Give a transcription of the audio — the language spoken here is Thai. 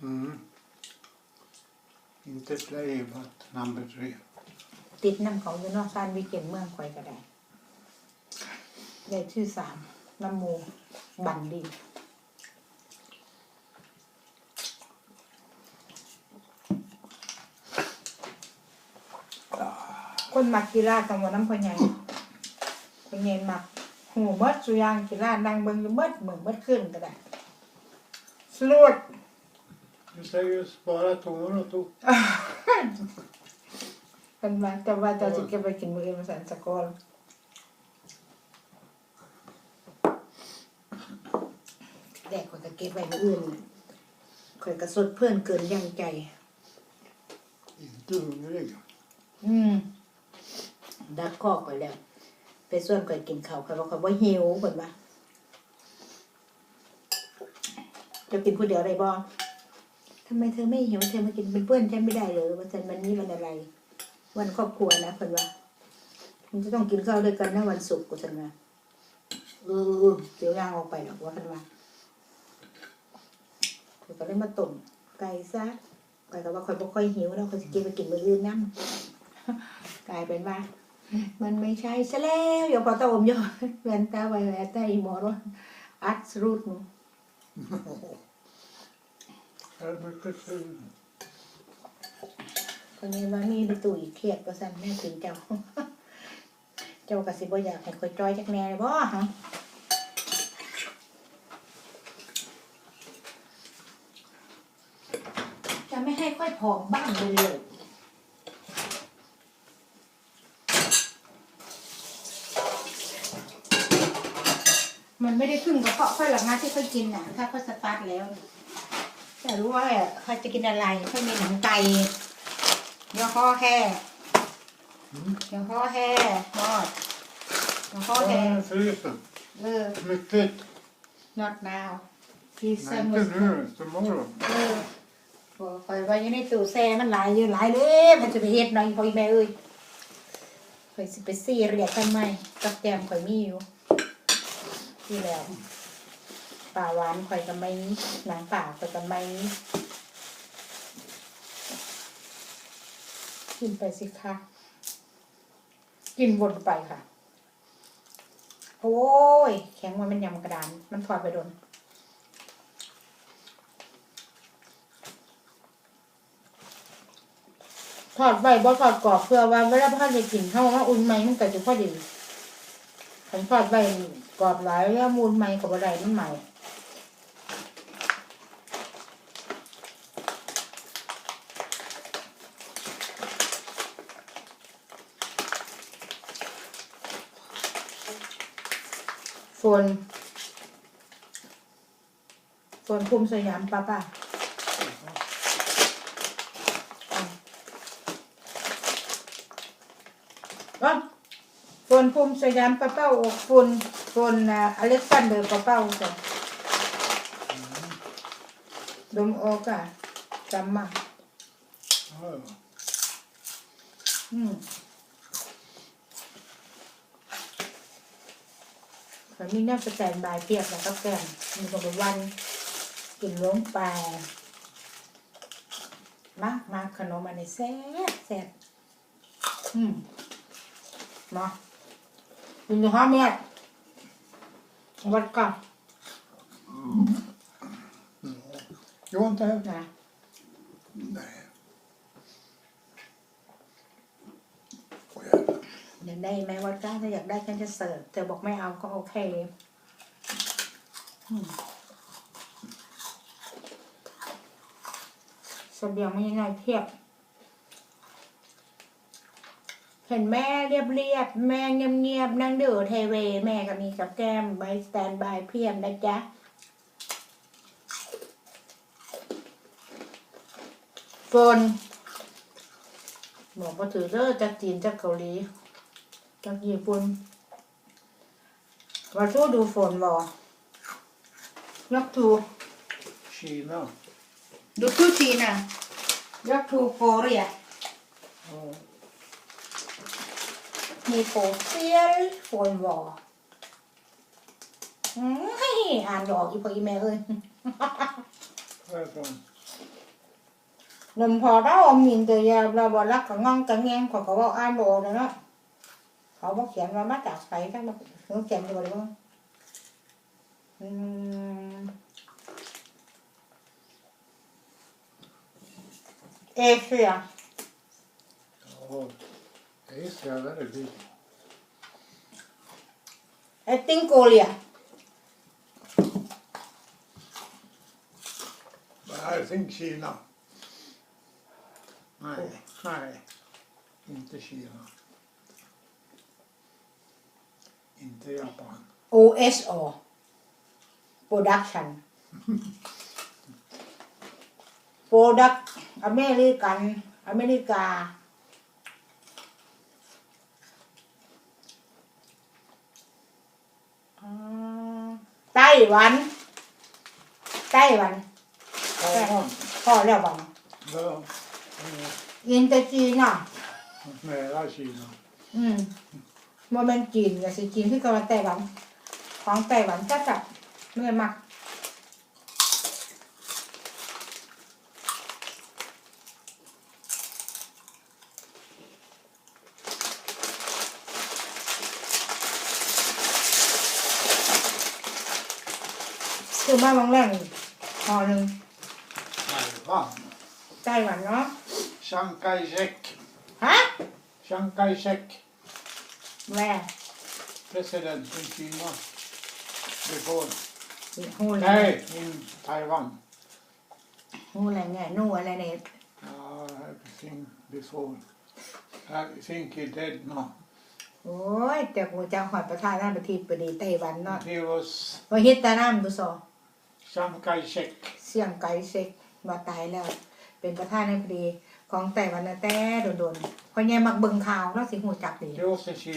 Mm. Inte play, but number three. ติดน้ำเขาอยู่นอกซานวิเกนเมืองคอยก็ได้ได้ชื่อสามน้ำมูบันดีคนมักกีฬากันวันน้ำพอใหญ่พอใหญ่มักหูเบิดสุยางกีฬานั่งเบิงเบิดเหมืองเบิดขึ้นก็ได้สลุด Du säger spara tomorrow too. เป็นว่าแต่ว่าจะสิเก็บไปกินมื้ออื่นมาสันสกอล แดกข่อยก็เก็บไว้มื้ออื่นข่อยก็สดเพื่อนเกินยังใจ Inte hungrig. อืม ดักคอกก่อนแล้ว ไปส่วนก่อยกินข้าวข่อยว่าข่อยบ่หิวเพิ่นว่าจะกินผู้เดียวได้บ่ ทำไมเธอไม่หิวเธอมากินเป็นเพื่อนฉันไม่ได้เลยว่าฉันวันนี้วันอะไร วันครอบครัวนะเพิ่นว่ามันจะต้องกินข้าวด้วยกันนะวันศุกร์กูฉันว่าเออเดี๋ยวยางออกไปหรอกว่าเพิ่นว่าเพิ่นก็เลยมาต้มไก่ซะไก่ก็ว่าข่อยบ่ค่อยหิวแล้วข่อยกินไปกินมื้ออื่นน้ำกลายเป็นว่า มันไม่ใช่ซะแล้วอย่าพอตาอมอย่าแวนตาไวแวนตาอีหมอรอัดสรูดหนู คนนี้ว่ามีไปตู่อีกเครียดก็สั่นแม่ถึงเจ้า เจ้ากะสิบอยากให้คอยจอยจักแน่เลยบ่ฮะจะไม่ให้ค่อยผอมบ้างเลยเลยมันไม่ได้ขึ้นกับเพราะค่อยหลังงาที่ค่อยกินน่ะ ถ้าค่อยสตาร์ทแล้วนะ แต่รู้ว่าค่อยจะกินอะไรค่อยมีหนังไก่เนื้อข้อแค่เนื้อข้อแค่ทอดเนื้อข้อแค่ Ta i frysen. เออ Mycket. not now please Nej, send inte us nu. Tomorrow. เออบอกคอยไว้อยู่ในตู้แช่มันหลายอยู่หลายเลยมันจะไปเฮ็ดหน่อยพออีแม่เอ้ยคอยสิไปซี่เรียกทำไมกับแกมคอยมีอยู่ที่แล้ว ป่าหวานคอยกับไม่หนังป่าคอยกับไม่กินไปสิคะกินวนไปค่ะ โอ้ย แข็งมันมันยำกระดาน มันถอดไปโดนถอดใบบ่ถอดกรอบเพื่อว่าเวลาพ่อจะกินเข้าว่าอุ่นไหมมันก็จะพอดีขันถอดใบกรอบหลายแล้วมูลไหมกับอะไรมันใหม่ ฝนฝนภูมิสยามป้าป้าว่าฝนภูมิสยามปะเป้าอกฝนฝนอ่าอเล็กซานเดอร์ปะเป้าจ้ะดมโอกะจำมา Ja, ja. อืม ขอมีแนบสแตนบายเพียบแล้วก็แกมมีกับวันกินล้มปลามามาขนมอันนี้แซ่บแซ่บอืมมากินดูห้าเม็ดวัดกัน You want to have? นะ อยากได้ไหมวัดกันถ้าอยากได้ฉันจะเสิร์ฟเธอบอกไม่เอาก็โอเคอืมเสบียงไม่ยังไงเพียบ เห็นแม่เรียบเรียบๆแม่เงียบเงียบๆนั่งดูเทเว แม่ก็มีกับแก้มใบสแตนบายเพียบนะจ๊ะฝนบอกว่าถือเด้อจากจีนจากเกาหลี จากญี่ปุ่นว่าสู้ดูฝนบ่ยกทู Kina. ดูทูจีน่ะยกทูโคเรีย Ja. มีโฟเซียลฝนบ่อืมให้อ่านดอกอีพออีแม่เอ้ย Varifrån? นมพอเราอมมินตัวยาเราบอกรักกับงองกับแงงเขาก็บอกอ่านบอเลยเนาะ เขาบอกเขียนว่ามาจากไสทั้งหมดเขาเขียนดูเลยว่าอืมเอเชีย Oh, Asia very big. ไอติงโกเลีย But I think Kina. Nej, nej. Inte Kina. Inte Japan. OSO Production Product อเมริกันอเมริกาอ่าไต้หวัน ไต้หวัน Taiwan. พ่อแล้วบัง Ja, อินเตอร์จีนอะ nära Kina. อืม โมเมนจีนกับสิจีนที่กำลังไต้หวันของไต้หวันจัดจัดไม่ได้มักคือมาบางแรงห่อหนึ่ง Taiwan. ไต้หวันเนาะ Chiang Kai-shek. ฮะ Chiang Kai-shek. แม่ President in Kina. Before. หูอะไร Nej, in Taiwan. หูอะไรไงนู่อะไรเนี่ย Uh, everything before. I think he dead now. โอ้ยแต่กูจังหอดประธานาธิบดีประเทศไต้หวันเนาะ He was ว่าเฮ็ดแตาน้ำดูซอ Chiang Kai-shek. เสี่ยงไกเซ็กว่าตายแล้ว เป็นประธานาธิบดีของไต้หวันนะแต่โดนๆเพราะแง่มักเบิ่งข่าวแล้วสิหูจักดี He was in Kina.